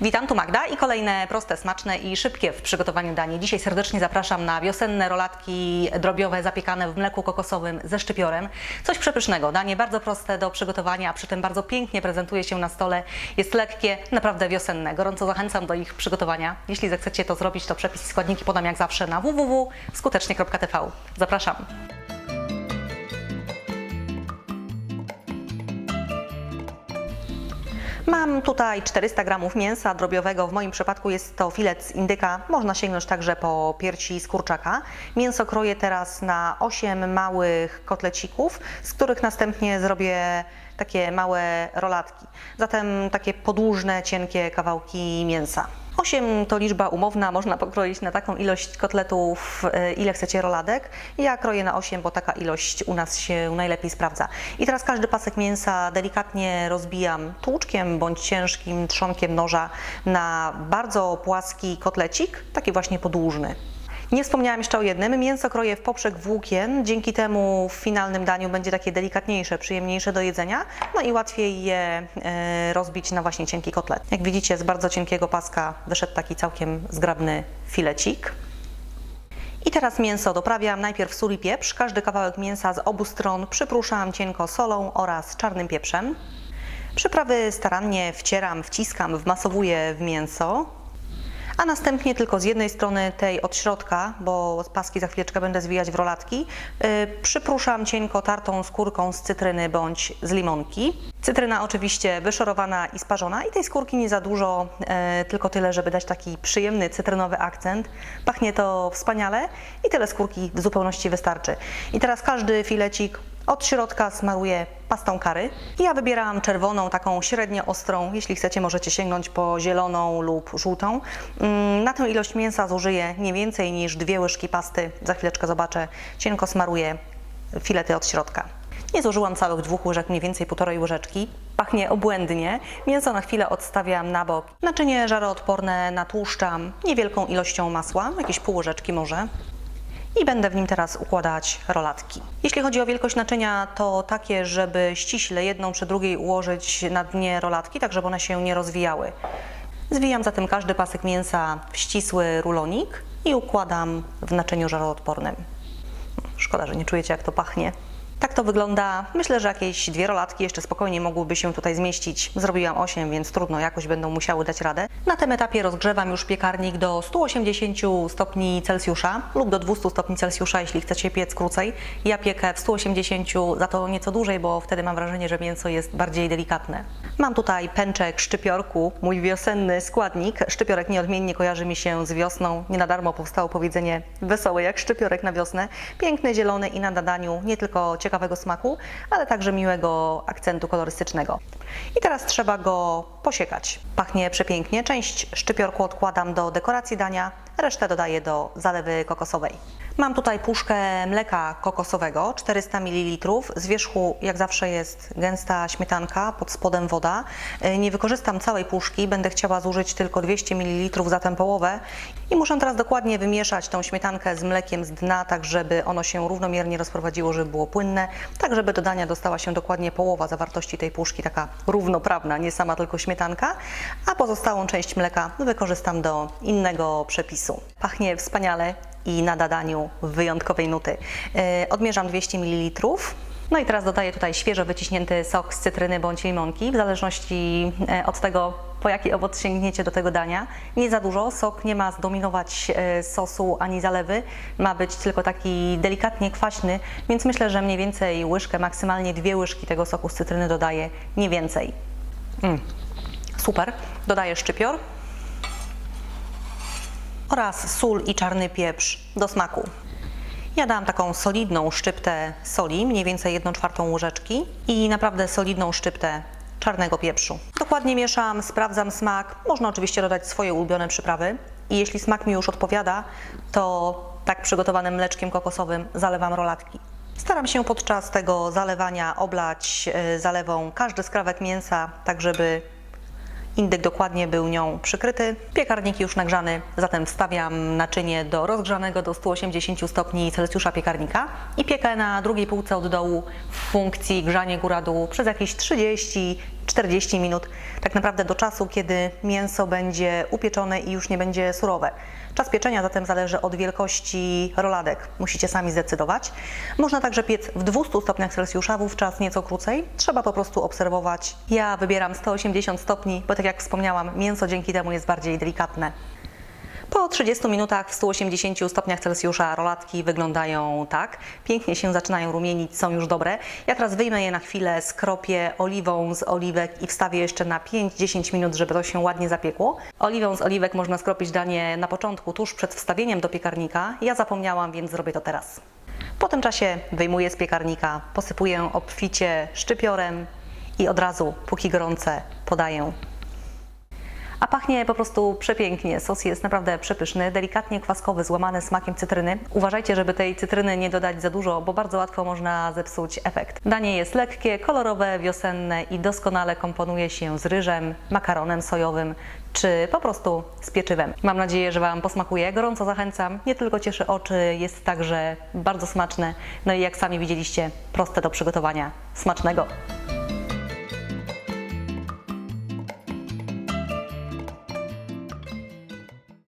Witam, tu Magda i kolejne proste, smaczne i szybkie w przygotowaniu danie. Dzisiaj serdecznie zapraszam na wiosenne rolatki drobiowe zapiekane w mleku kokosowym ze szczypiorem. Coś przepysznego, danie bardzo proste do przygotowania, a przy tym bardzo pięknie prezentuje się na stole. Jest lekkie, naprawdę wiosenne. Gorąco zachęcam do ich przygotowania. Jeśli zechcecie to zrobić, to przepis i składniki podam jak zawsze na www.skutecznie.tv. Zapraszam. Mam tutaj 400 gramów mięsa drobiowego. W moim przypadku jest to filet z indyka. Można sięgnąć także po piersi z kurczaka. Mięso kroję teraz na 8 małych kotlecików, z których następnie zrobię takie małe rolatki. Zatem takie podłużne, cienkie kawałki mięsa. 8 to liczba umowna, można pokroić na taką ilość kotletów, y, ile chcecie roladek. Ja kroję na 8, bo taka ilość u nas się najlepiej sprawdza. I teraz każdy pasek mięsa delikatnie rozbijam tłuczkiem bądź ciężkim trzonkiem noża na bardzo płaski kotlecik, taki właśnie podłużny. Nie wspomniałam jeszcze o jednym. Mięso kroję w poprzek włókien. Dzięki temu w finalnym daniu będzie takie delikatniejsze, przyjemniejsze do jedzenia. No i łatwiej je e, rozbić na właśnie cienki kotlet. Jak widzicie, z bardzo cienkiego paska wyszedł taki całkiem zgrabny filecik. I teraz mięso doprawiam najpierw sól i pieprz. Każdy kawałek mięsa z obu stron przypruszam cienko solą oraz czarnym pieprzem. Przyprawy starannie wcieram, wciskam, wmasowuję w mięso a następnie tylko z jednej strony tej od środka, bo paski za chwileczkę będę zwijać w rolatki, yy, przypruszam cienko tartą skórką z cytryny bądź z limonki. Cytryna oczywiście wyszorowana i sparzona i tej skórki nie za dużo, yy, tylko tyle, żeby dać taki przyjemny cytrynowy akcent. Pachnie to wspaniale i tyle skórki w zupełności wystarczy. I teraz każdy filecik od środka smaruję pastą kary. Ja wybieram czerwoną, taką średnio ostrą. Jeśli chcecie, możecie sięgnąć po zieloną lub żółtą. Mm, Na tę ilość mięsa zużyję nie więcej niż dwie łyżki pasty. Za chwileczkę zobaczę. Cienko smaruję filety od środka. Nie zużyłam całych dwóch łyżek, mniej więcej półtorej łyżeczki. Pachnie obłędnie. Mięso na chwilę odstawiam na bok. Naczynie żaroodporne natłuszczam niewielką ilością masła, jakieś pół łyżeczki może i będę w nim teraz układać rolatki. Jeśli chodzi o wielkość naczynia, to takie, żeby ściśle jedną przy drugiej ułożyć na dnie rolatki, tak żeby one się nie rozwijały. Zwijam zatem każdy pasek mięsa w ścisły rulonik i układam w naczyniu żaroodpornym. Szkoda, że nie czujecie jak to pachnie. Tak to wygląda. Myślę, że jakieś dwie rolatki jeszcze spokojnie mogłyby się tutaj zmieścić. Zrobiłam 8, więc trudno, jakoś będą musiały dać radę. Na tym etapie rozgrzewam już piekarnik do 180 stopni Celsjusza lub do 200 stopni Celsjusza, jeśli chcecie piec krócej. Ja piekę w 180, za to nieco dłużej, bo wtedy mam wrażenie, że mięso jest bardziej delikatne. Mam tutaj pęczek szczypiorku, mój wiosenny składnik. Szczypiorek nieodmiennie kojarzy mi się z wiosną. Nie na darmo powstało powiedzenie wesołe jak szczypiorek na wiosnę. Piękny, zielony i na nadaniu nie tylko ciekawego smaku, ale także miłego akcentu kolorystycznego. I teraz trzeba go posiekać. Pachnie przepięknie. Część szczypiorku odkładam do dekoracji dania, resztę dodaję do zalewy kokosowej. Mam tutaj puszkę mleka kokosowego, 400 ml. Z wierzchu, jak zawsze, jest gęsta śmietanka, pod spodem woda. Y, Nie wykorzystam całej puszki, będę chciała zużyć tylko 200 ml, zatem połowę. I muszę teraz dokładnie wymieszać tą śmietankę z mlekiem z dna, tak żeby ono się równomiernie rozprowadziło, żeby było płynne, tak żeby do dania dostała się dokładnie połowa zawartości tej puszki, taka równoprawna, nie sama tylko śmietanka, a pozostałą część mleka wykorzystam do innego przepisu. Pachnie wspaniale i nada daniu wyjątkowej nuty. Yy, Odmierzam 200 ml. No i teraz dodaję tutaj świeżo wyciśnięty sok z cytryny bądź limonki, w zależności e, od tego, po jaki owoc sięgniecie do tego dania. Nie za dużo, sok nie ma zdominować e, sosu ani zalewy, ma być tylko taki delikatnie kwaśny, więc myślę, że mniej więcej łyżkę, maksymalnie dwie łyżki tego soku z cytryny dodaję, nie więcej. Mm. Super. Dodaję szczypior oraz sól i czarny pieprz do smaku. Ja dam taką solidną szczyptę soli, mniej więcej 1 czwartą łyżeczki i naprawdę solidną szczyptę czarnego pieprzu. Dokładnie mieszam, sprawdzam smak. Można oczywiście dodać swoje ulubione przyprawy i jeśli smak mi już odpowiada, to tak przygotowanym mleczkiem kokosowym zalewam rolatki. Staram się podczas tego zalewania oblać e, zalewą każdy skrawek mięsa, tak żeby Indyk dokładnie był nią przykryty. Piekarnik już nagrzany, zatem wstawiam naczynie do rozgrzanego do 180 stopni Celsjusza piekarnika i piekę na drugiej półce od dołu w funkcji grzanie góra-dół przez jakieś 30 40 minut, tak naprawdę do czasu, kiedy mięso będzie upieczone i już nie będzie surowe. Czas pieczenia zatem zależy od wielkości roladek. Musicie sami zdecydować. Można także piec w 200 stopniach Celsjusza, wówczas nieco krócej. Trzeba po prostu obserwować. Ja wybieram 180 stopni, bo tak jak wspomniałam, mięso dzięki temu jest bardziej delikatne. Po 30 minutach w 180 stopniach Celsjusza rolatki wyglądają tak. Pięknie się zaczynają rumienić, są już dobre. Ja teraz wyjmę je na chwilę, skropię oliwą z oliwek i wstawię jeszcze na 5-10 minut, żeby to się ładnie zapiekło. Oliwą z oliwek można skropić danie na początku, tuż przed wstawieniem do piekarnika. Ja zapomniałam, więc zrobię to teraz. Po tym czasie wyjmuję z piekarnika, posypuję obficie szczypiorem i od razu, póki gorące, podaję. A pachnie po prostu przepięknie. Sos jest naprawdę przepyszny, delikatnie kwaskowy, złamany smakiem cytryny. Uważajcie, żeby tej cytryny nie dodać za dużo, bo bardzo łatwo można zepsuć efekt. Danie jest lekkie, kolorowe, wiosenne i doskonale komponuje się z ryżem, makaronem sojowym czy po prostu z pieczywem. Mam nadzieję, że Wam posmakuje. Gorąco zachęcam. Nie tylko cieszy oczy, jest także bardzo smaczne. No i jak sami widzieliście, proste do przygotowania. Smacznego!